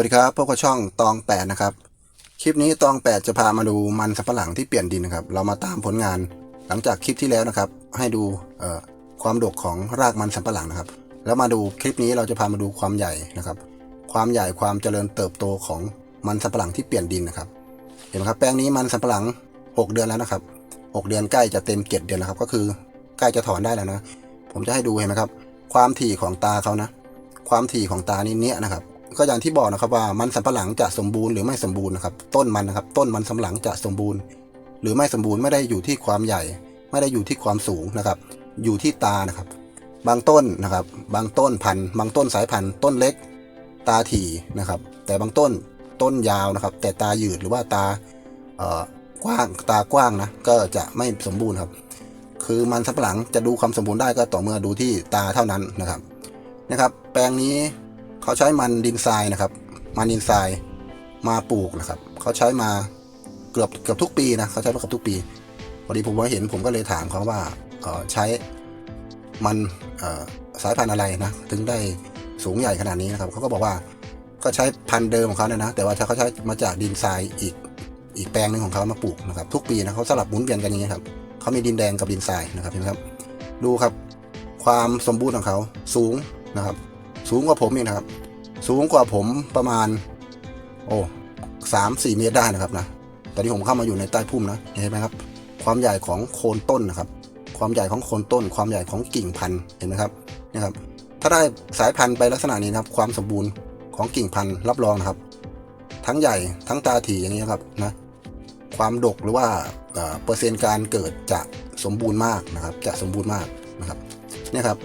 สวัสดีครับพบกับช่องตองแปดนะครับ คลิปนี้ตองแปดจะพามาดูมันสำปะหลังที่เปลี่ยนดินนะครับ เรามาตามผลงานหลังจากคลิปที่แล้วนะครับ ให้ดูความดกของรากมันสำปะหลังนะครับ แล้วมาดูคลิปนี้เราจะพามาดูความใหญ่นะครับ ความใหญ่ความเจริญเติบโตของมันสำปะหลังที่เปลี่ยนดินนะครับ เห็นไหมครับแปลงนี้มันสำปะหลัง 6 เดือนแล้วนะครับ 6 เดือนใกล้จะเต็ม 7 เดือนแล้วครับ ก็คือใกล้จะถอนได้แล้วนะ ผมจะให้ดูเห็นไหมครับ ความถี่ของตาเขานะ ความถี่ของตานี่เนี้ยนะครับ ก็อย่างที่บอกนะครับว่ามันสำปะหลังจะสมบูรณ์หรือไม่สมบูรณ์นะครับต้นมันนะครับต้นมันสำปะหลังจะสมบูรณ์ หรือไม่สมบูรณ์ไม่ได้อยู่ที่ความใหญ่ ไม่ได้อยู่ที่ความสูงนะครับ อยู่ที่ตานะครับ บางต้นนะครับ บางต้นพันธุ์บางต้นสายพันธุ์ต้นเล็ก ตาถี่นะครับ แต่บางต้นต้นยาวนะครับ แต่ตาหยืดหรือว่าตาเอ่อกว้างตากว้างนะก็จะไม่สมบูรณ์ครับ คือมันสำปะหลังจะดูความสมบูรณ์ได้ก็ต่อเมื่อดูที่ตาเท่านั้นนะครับนะครับ แปลงนี้ เขาใช้มันดินทรายนะครับ มันดินทรายมาปลูกนะครับ เขาใช้มาเกือบเกือบทุกปีนะเขาใช้มาเกือบทุกปีพอดีผมว่าเห็นผมก็เลยถามเขาว่าเอ่อใช้มันสายพันธุ์อะไรนะถึงได้สูงใหญ่ขนาดนี้นะครับเขาก็บอกว่าก็ใช้พันธุ์เดิมของเขาเนี่ยนะ แต่ว่าเขาใช้มาจากดินทรายอีกอีกแปลงหนึ่งของเขามาปลูกนะครับ ทุกปีนะเขาสลับหมุนเวียนกันอย่างนี้ยครับเขามีดินแดงกับดินทรายนะครับเห็นไหมครับ ดูครับ ความสมบูรณ์ของเขาสูงนะครับ สูงกว่าผมอีกนะครับ สูงกว่าผมประมาณ โอ้สามสี่เมตรได้นะครับนะตอนนี้ผมเข้ามาอยู่ในใต้พุ่มนะเห็นไหมครับ ความใหญ่ของโคนต้นนะครับ ความใหญ่ของโคนต้น ความใหญ่ของกิ่งพันธุ์เห็นไหมครับนะครับ ถ้าได้สายพันธุ์ไปลักษณะนี้นะครับ ความสมบูรณ์ของกิ่งพันธุ์รับรองนะครับ ทั้งใหญ่ทั้งตาถี่อย่างนี้ครับนะความดกหรือว่าเอ่อเปอร์เซ็นต์การเกิดจะสมบูรณ์มากนะครับ จะสมบูรณ์มากนะครับนี่ครับ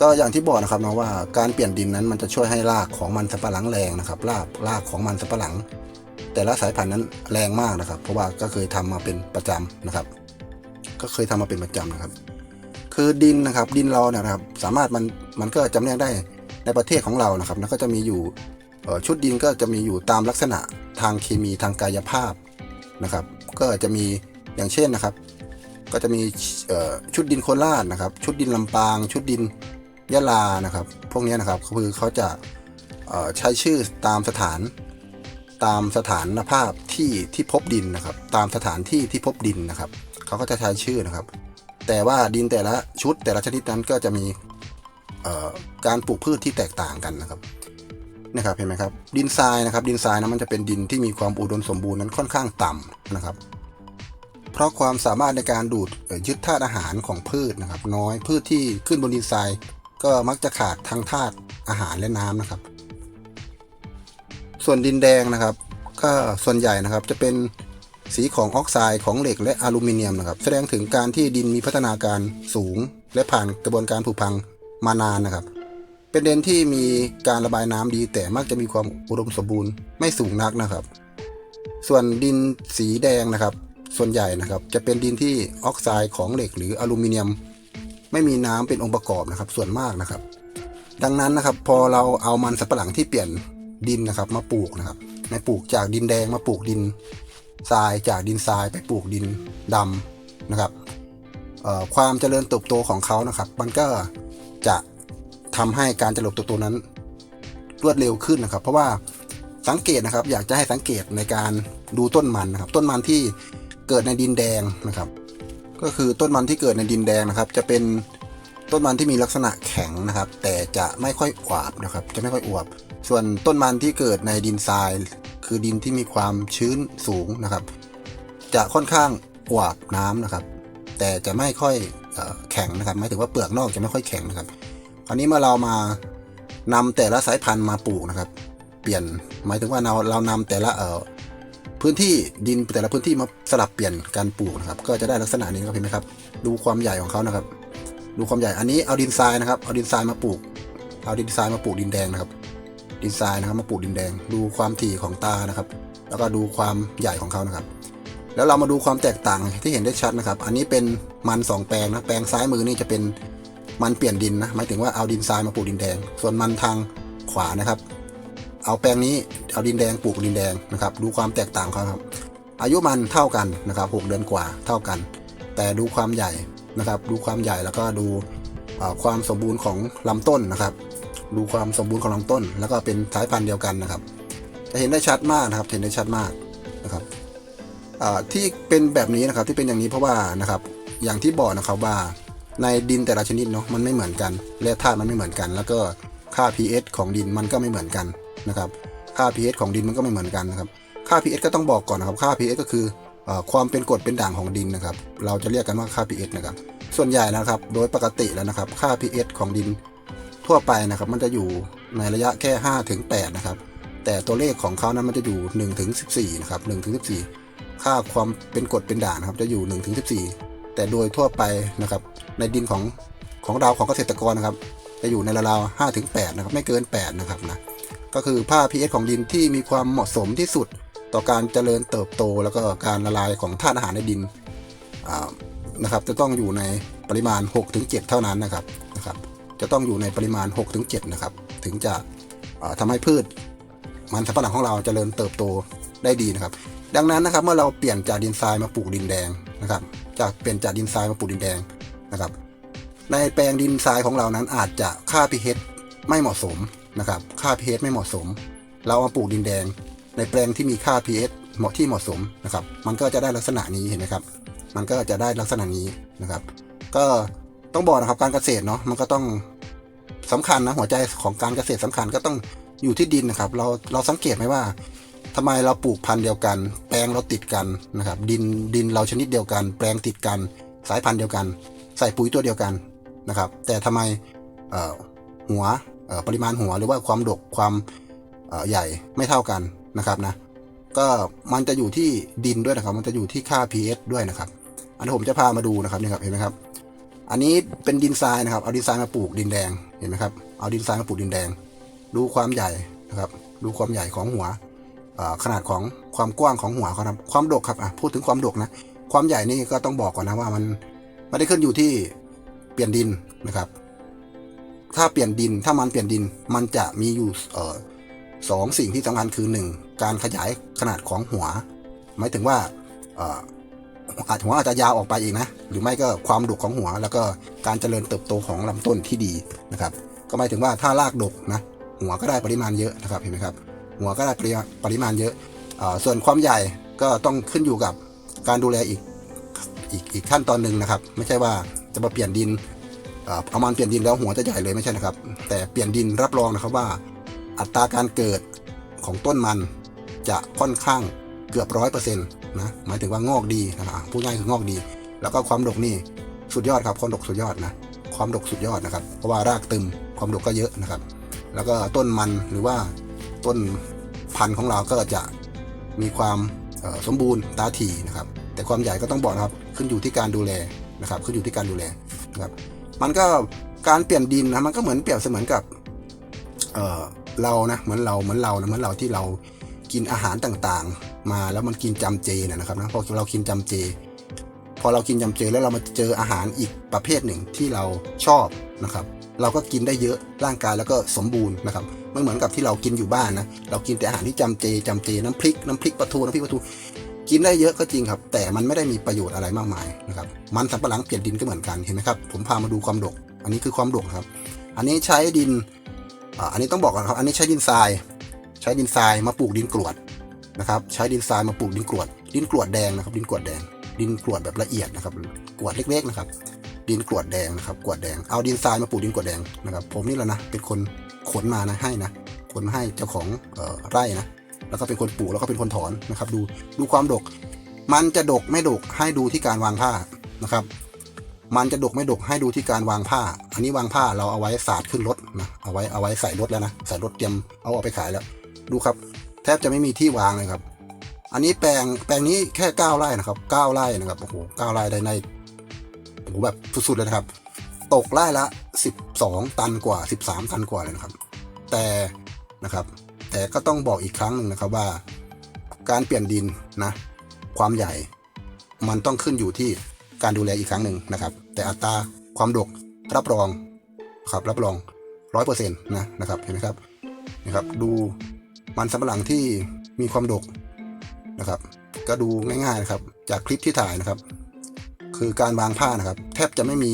ก็อย่างที่บอกนะครับนะว่าการเปลี่ยนดินนั้นมันจะช่วยให้รากของมันสำปะหลังแรงนะครับรากรากของมันสำปะหลัง แต่ละสายพันธุ์นั้นแรงมากนะครับ เพราะว่าก็เคยทำมาเป็นประจำนะครับ ก็เคยทำมาเป็นประจำนะครับ คือดินนะครับดินเราเนี่ยนะครับ สามารถมันมันก็จำแนกได้ในประเทศของเรานะครับแล้วก็จะมีอยู่ชุดดินก็จะมีอยู่ตามลักษณะทางเคมีทางกายภาพนะครับ ก็จะมีอย่างเช่นนะครับ ก็จะมีชุดดินโคราชนะครับ ชุดดินลำปาง ชุดดิน ยะลานะครับ พวกนี้นะครับคือเขาจะใช้ชื่อตามสถานตามสถานภาพที่ที่พบดินนะครับ ตามสถานที่ที่พบดินนะครับเขาก็จะใช้ชื่อนะครับ แต่ว่าดินแต่ละชุดแต่ละชนิดนั้นก็จะมีการปลูกพืชที่แตกต่างกันนะครับนะครับเห็นไหมครับดินทรายนะครับ ดินทรายนะมันจะเป็นดินที่มีความอุดมสมบูรณ์นั้นค่อนข้างต่ำนะครับ เพราะความสามารถในการดูดยึดธาตุอาหารของพืชนะครับ น้อยพืชที่ขึ้นบนดินทราย ก็มักจะขาดทั้งธาตุอาหารและน้ำนะครับ ส่วนดินแดงนะครับ ก็ส่วนใหญ่นะครับจะเป็นสีของออกไซด์ของเหล็กและอลูมิเนียมนะครับ แสดงถึงการที่ดินมีพัฒนาการสูง และผ่านกระบวนการผุพังมานานนะครับ เป็นดินที่มีการระบายน้ำดี แต่มักจะมีความอุดมสมบูรณ์ไม่สูงนักนะครับ ส่วนดินสีแดงนะครับ ส่วนใหญ่นะครับ จะเป็นดินที่ออกไซด์ของเหล็กหรืออลูมิเนียม ไม่มีน้ำเป็นองค์ประกอบนะครับ ส่วนมากนะครับ ดังนั้นนะครับ พอเราเอามันสับปะหลังที่เปลี่ยนดินนะครับ มาปลูกนะครับในปลูกจากดินแดงมาปลูกดินทรายจากดินทรายไปปลูกดินดำนะครับความเจริญเติบโตของเขานะครับ มันก็จะทำให้การเจริญเติบโตนั้นรวดเร็วขึ้นนะครับ เพราะว่าสังเกตนะครับ อยากจะให้สังเกตในการดูต้นมันนะครับ ต้นมันที่เกิดในดินแดงนะครับ ก็คือต้นมันที่เกิดในดินแดงนะครับ จะเป็นต้นมันที่มีลักษณะแข็งนะครับ แต่จะไม่ค่อยอวบนะครับ จะไม่ค่อยอวบ ส่วนต้นมันที่เกิดในดินทราย คือดินที่มีความชื้นสูงนะครับ จะค่อนข้างอวบน้ำนะครับ แต่จะไม่ค่อยแข็งนะครับหมายถึงว่าเปลือกนอกจะไม่ค่อยแข็งนะครับ คราวนี้เมื่อเรามานำแต่ละสายพันธุ์มาปลูกนะครับ เปลี่ยนหมายถึงว่าเราเรานำแต่ละเอ่อ พื้นที่ดินแต่ละพื้นที่มาสลับเปลี่ยนการปลูกนะครับ ก็จะได้ลักษณะนี้ครับเห็นไหมครับ ดูความใหญ่ของเขานะครับ ดูความใหญ่อันนี้เอาดินทรายนะครับ เอาดินทรายมาปลูก เอาดินทรายมาปลูกดินแดงนะครับ ดินทรายนะครับมาปลูกดินแดง ดูความถี่ของตานะครับ แล้วก็ดูความใหญ่ของเขานะครับ แล้วเรามาดูความแตกต่างที่เห็นได้ชัดนะครับ อันนี้เป็นมันสองแปลงนะ แปลงซ้ายมือนี่จะเป็นมันเปลี่ยนดินนะ หมายถึงว่าเอาดินทรายมาปลูกดินแดง ส่วนมันทางขวานะครับ เอาแปลงนี้ เอาดินแดงปลูกดินแดงนะครับ ดูความแตกต่างเขาครับ อายุมันเท่ากันนะครับหกเดือนกว่าเท่ากัน แต่ดูความใหญ่นะครับ ดูความใหญ่แล้วก็ดูความสมบูรณ์ของลำต้นนะครับ ดูความสมบูรณ์ของลำต้น แล้วก็เป็นสายพันธุ์เดียวกันนะครับ จะเห็นได้ชัดมากนะครับ เห็นได้ชัดมากนะครับที่เป็นแบบนี้นะครับที่เป็นอย่างนี้เพราะว่านะครับ อย่างที่บอกนะครับว่าในดินแต่ละชนิดเนาะมันไม่เหมือนกันแร่ธาตุมันไม่เหมือนกัน แล้วก็ค่า pH ของดินมันก็ไม่เหมือนกันนะครับ ค่า pH ของดินมันก็ไม่เหมือนกันนะครับ ค่า pH ก็ต้องบอกก่อนนะครับ ค่า pH ก็คืออความเป็นกรดเป็นด่างของดินนะครับ เราจะเรียกกันว่าค่า pH นะครับ ส่วนใหญ่นะครับ โดยปกติแล้วนะครับ ค่า pH ของดินทั่วไปนะครับ มันจะอยู่ในระยะแค่5ถึง8นะครับ แต่ตัวเลขของเขานั้นมันจะอยู่1ถึง14นะครับ1ถึง14 ค่าความเป็นกรดเป็นด่างนะครับ จะอยู่1ถึง14 แต่โดยทั่วไปนะครับ ในดินของของเราของเกษตรกรนะครับ จะอยู่ในราวๆ5ถึง8นะครับ ไม่เกิน 8 นะครับนะ ก็คือค่า pH ของดินที่มีความเหมาะสมที่สุด ต่อการเจริญเติบโต แล้วก็การละลายของธาตุอาหารในดินนะครับ จะต้องอยู่ในปริมาณ 6-7 เท่านั้นนะครับนะครับ จะต้องอยู่ในปริมาณ 6-7 นะครับ ถึงจะอ่าทำให้พืช มันสำปะหลังของเราเจริญเติบโตได้ดีนะครับ ดังนั้นนะครับเมื่อเราเปลี่ยนจากดินทรายมาปลูกดินแดงนะครับ จากเปลี่ยนจากดินทรายมาปลูกดินแดงนะครับ ในแปลงดินทรายของเรานั้นอาจจะค่า pH ไม่เหมาะสม นะครับ ค่า pH ไม่เหมาะสม เราเอาปลูกดินแดง ในแปลงที่มีค่า pH เหมาะที่เหมาะสมนะครับ มันก็จะได้ลักษณะนี้เห็นไหมครับ มันก็จะได้ลักษณะนี้นะครับ ก็ต้องบอกนะครับการเกษตรเนาะมันก็ต้องสำคัญนะหัวใจของการเกษตรสำคัญก็ต้องอยู่ที่ดินนะครับ เราเราสังเกตไหมว่าทำไมเราปลูกพันธุ์เดียวกัน แปลงเราติดกันนะครับ ดินดินเราชนิดเดียวกัน แปลงติดกัน สายพันธุ์เดียวกัน ใส่ปุ๋ยตัวเดียวกันนะครับ แต่ทำไมหัว ปริมาณหัวหรือว่าความดกความใหญ่ไม่เท่ากันนะครับนะก็มันจะอยู่ที่ดินด้วยนะครับ มันจะอยู่ที่ค่า pH ด้วยนะครับ อันนี้ผมจะพามาดูนะครับนี่ครับเห็นไหมครับ อันนี้เป็นดินทรายนะครับ เอาดินทรายมาปลูกดินแดงเห็นไหมครับเอาดินทรายมาปลูกดินแดง ดูความใหญ่นะครับ ดูความใหญ่ของหัวขนาดของความกว้างของหัวเขาครับความดกครับอะพูดถึงความดกนะความใหญ่นี่ก็ต้องบอกก่อนนะว่ามันไม่ได้ขึ้นอยู่ที่เปลี่ยนดินนะครับ ถ้าเปลี่ยนดินถ้ามันเปลี่ยนดินมันจะมีอยู่เออสองสิ่งที่สำคัญคือหนึ่งการขยายขนาดของหัว หมายถึงว่าเอาจหัวอาจจะยาวออกไปอีกนะ หรือไม่ก็ความดกของหัว แล้วก็การเจริญเติบโตของลำต้นที่ดีนะครับ ก็หมายถึงว่าถ้ารากดกนะ หัวก็ได้ปริมาณเยอะนะครับเห็นไหมครับ หัวก็ได้ปริมาณเยอะอส่วนความใหญ่ก็ต้องขึ้นอยู่กับการดูแลอีกอีกอีกขั้นตอนหนึ่งนะครับ ไม่ใช่ว่าจะมาเปลี่ยนดิน เอ่อเอามันเปลี่ยนดินแล้วหัวจะใหญ่เลยไม่ใช่นะครับ แต่เปลี่ยนดินรับรองนะครับว่า อัตราการเกิดของต้นมันจะค่อนข้างเกือบร้อยเปอร์เซ็นต์นะหมายถึงว่างอกดีนะครับอะพูดง่ายคืองอกดี แล้วก็ความดกนี่สุดยอดครับความดกสุดยอดนะความดกสุดยอดนะครับ เพราะว่ารากตึมความดกก็เยอะนะครับ แล้วก็ต้นมันหรือว่าต้นพันธุ์ของเราก็จะมีความสมบูรณ์ตาถี่นะครับ แต่ความใหญ่ก็ต้องบอกนะครับ ขึ้นอยู่ที่การดูแลนะครับ ขึ้นอยู่ที่การดูแลนะครับ มันก็การเปลี่ยนดินนะมันก็เหมือนเปรียบเสมือนกับเออเรานะเหมือนเราเหมือนเรานะเหมือนเราที่เรากินอาหารต่างๆ มาแล้วมันกินจำเจนะครับนะพอเรากินจำเจ พอเรากินจำเจแล้วเรามาเจออาหารอีกประเภทหนึ่งที่เราชอบนะครับเราก็กินได้เยอะร่างกายแล้วก็สมบูรณ์นะครับไม่เหมือนกับที่เรากินอยู่บ้านนะเรากินแต่อาหารที่จำเจจำเจน้ำพริกน้ำพริกปลาทูน้ำพริกปลาทู กินได้เยอะก็จริงครับ แต่มันไม่ได้มีประโยชน์อะไรมากมายนะครับมันสำปะหลังเปลี่ยนดินก็เหมือนกันเห็นไหมครับผมพามาดูความดก อันนี้คือความดกครับ อันนี้ใช้ดินอันนี้ต้องบอกก่อนครับ อันนี้ใช้ดินทราย ใช้ดินทรายมาปลูกดินกรวดนะครับ ใช้ดินทรายมาปลูกดินกรวด ดินกรวดแดงนะครับ ดินกรวดแดง ดินกรวดแบบละเอียดนะครับกรวดเล็กๆนะครับ ดินกรวดแดงนะครับกรวดแดง เอาดินทรายมาปลูกดินกรวดแดงนะครับ ผมนี่แหละนะ เป็นคนขนมานะให้นะ ขนมาให้เจ้าของออไร่นะ แล้วก็เป็นคนปลูกแล้วก็เป็นคนถอนนะครับ ดูดูความดก มันจะดกไม่ดกให้ดูที่การวางผ้านะครับ มันจะดกไม่ดกให้ดูที่การวางผ้า อันนี้วางผ้าเราเอาไว้สาดขึ้นรถนะเอาไว้เอาไว้ใส่รถแล้วนะใส่รถเตรียมเอาออกไปขายแล้ว ดูครับ แทบจะไม่มีที่วางเลยครับ อันนี้แปลงแปลงนี้แค่เก้าไร่นะครับเก้าไร่นะครับโอ้โหเก้าไร่ได้ในโอ้โหแบบสุดๆเลยนะครับ ตกไร่ละสิบสองตันกว่าสิบสามตันกว่าเลยนะครับ แต่นะครับ แต่ก็ต้องบอกอีกครั้งหนึ่งนะครับว่า การเปลี่ยนดินนะ ความใหญ่ มันต้องขึ้นอยู่ที่การดูแลอีกครั้งหนึ่งนะครับ แต่อัตราความดกรับรองครับรับรองร้อยเปอร์เซ็นต์นะนะครับเห็นไหมครับนะครับดูมันสำปะหลังที่มีความดกนะครับ ก็ดูง่ายๆนะครับ จากคลิปที่ถ่ายนะครับ คือการวางผ้านะครับ แทบจะไม่มี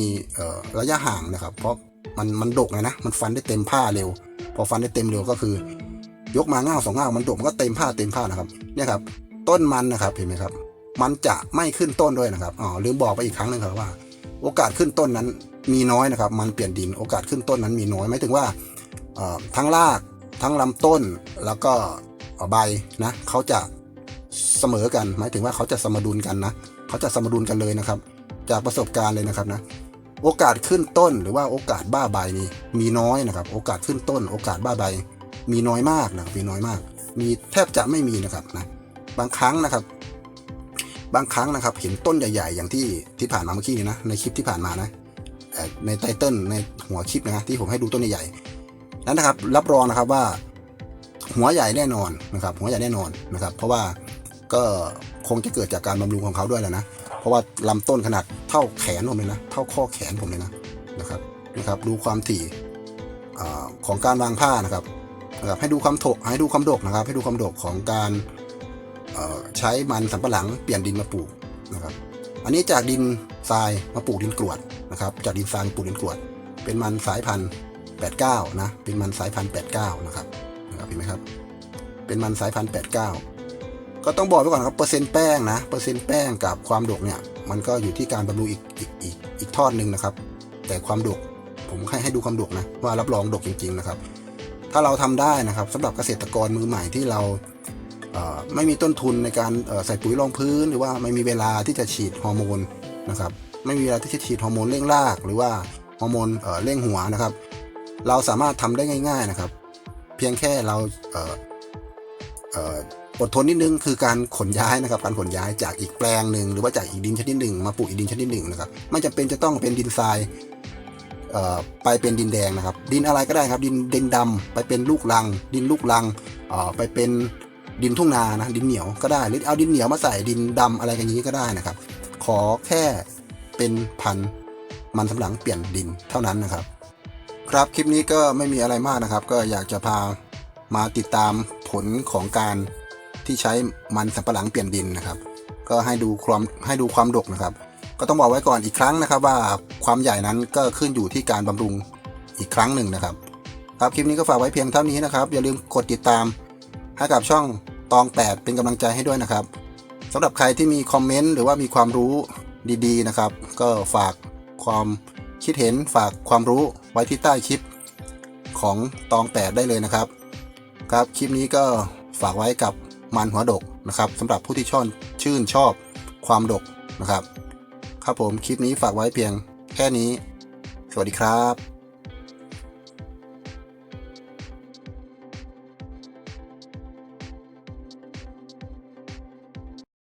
ระยะห่างนะครับ เพราะมันมันดกเลยนะมันฟันได้เต็มผ้าเร็ว พอฟันได้เต็มเร็วก็คือ ยกมาง่าวสองง่าวมันดกมันก็เต็มผ้าเต็มผ้านะครับเนี่ยครับ ต้นมันนะครับเห็นไหมครับ มันจะไม่ขึ้นต้นด้วยนะครับอ๋อลืมบอกไปอีกครั้งหนึ่งครับว่า โอกาสขึ้นต้นนั้นมีน้อยนะครับ มันเปลี่ยนดินโอกาสขึ้นต้นนั้นมีน้อยหมายถึงว่าทั้งรากทั้งลำต้นแล้วก็ใบนะเขาจะเสมอกัน หมายถึงว่าเขาจะสมดุลกันนะเขาจะสมดุลกันเลยนะครับ จากประสบการณ์เลยนะครับนะโอกาสขึ้นต้นหรือว่าโอกาสบ้าใบนี่มีน้อยนะครับ โอกาสขึ้นต้น โอกาสบ้าใบ มีน้อยมากนะครับมีน้อยมาก มีแทบจะไม่มีนะครับนะบางครั้งนะครับ บางครั้งนะครับ เห็นต้นใหญ่ ๆ อย่างที่ที่ผ่านมาเมื่อกี้นี่นะในคลิปที่ผ่านมานะในไตเติ้ลในหัวคลิปนะที่ผมให้ดูต้นใหญ่ๆนั้นนะครับ รับรองนะครับว่า หัวใหญ่แน่นอนนะครับ หัวใหญ่แน่นอนนะครับ เพราะว่าก็คงจะเกิดจากการบำรุงของเขาด้วยแหละนะเพราะว่าลำต้นขนาดเท่าแขนผมเลยนะเท่าข้อแขนผมเลยนะนะครับนะครับ ดูความถี่ของการวางผ้านะครับ นะครับให้ดูความถกให้ดูความโดกนะครับ ให้ดูความโดกของการใช้มันสำปะหลังเปลี่ยนดินมาปลูกนะครับ อันนี้จากดินทรายมาปลูกดินกรวดนะครับ จากดินทรายปลูกดินกรวด เป็นมันสายพันธุ์89นะ เป็นมันสายพันธุ์89นะครับนะครับเห็นไหมครับ เป็นมันสายพันธุ์89 ก็ต้องบอกไว้ก่อนครับเปอร์เซ็นต์แป้งนะ เปอร์เซ็นต์แป้งกับความโดกเนี่ย มันก็อยู่ที่การบำรุงอีกอีกอีกอีกทอดหนึ่งนะครับ แต่ความโดกผมให้ให้ดูความโดกนะว่ารับรองโดกจริง ๆ นะครับ ถ้าเราทำได้นะครับสำหรับเกษตรกรมือใหม่ที่เราเไม่มีต้นทุนในการใส่ปุ๋ยรองพื้น หรือว่าไม่มีเวลาที่จะฉีดฮอร์โมนนะครับไม่มีเวลาที่จะฉีดฮอร์โมนเร่งราก หรือว่าฮอร์โมนเร่งหัวนะครับ เราสามารถทำได้ง่าย ๆนะครับ เพียงแค่เราเอดทนนิดนึงคือการขนย้ายนะครับ การขนย้ายจากอีกแปลงหนึ่งหรือว่าจากอีกดินชนิดหนึ่งมาปลูกอีกดินชนิดหนึ่งนะครับไม่จำเป็นจะต้องเป็นดินทราย ไปเป็นดินแดงนะครับ ดินอะไรก็ได้ครับดินดินดำไปเป็นลูกรัง ดินลูกรังไปเป็นดินทุ่งนานะดินเหนียวก็ได้หรือเอาดินเหนียวมาใส่ดินดำอะไรกันนี้ก็ได้นะครับ ขอแค่เป็นพันมันสำปะหลังเปลี่ยนดินเท่านั้นนะครับ ครับคลิปนี้ก็ไม่มีอะไรมากนะครับ ก็อยากจะพามาติดตามผลของการที่ใช้มันสำปะหลังเปลี่ยนดินนะครับ ก็ให้ดูความให้ดูความดกนะครับ ก็ต้องบอกไว้ก่อนอีกครั้งนะครับ ว่าความใหญ่นั้นก็ขึ้นอยู่ที่การบำรุงอีกครั้งหนึ่งนะครับ ครับคลิปนี้ก็ฝากไว้เพียงเท่านี้นะครับ อย่าลืมกดติดตามให้กับช่องตอง 8 เป็นกำลังใจให้ด้วยนะครับสำหรับใครที่มีคอมเมนต์หรือว่ามีความรู้ดีๆนะครับ ก็ฝากความคิดเห็นฝากความรู้ไว้ที่ใต้คลิปของตอง 8 ได้เลยนะครับ ครับคลิปนี้ก็ฝากไว้กับมันหัวดกนะครับสำหรับผู้ที่ชอบชื่นชอบความดกนะครับ ครับผมคลิปนี้ฝากไว้เพียงแค่นี้ สวัสดีครับ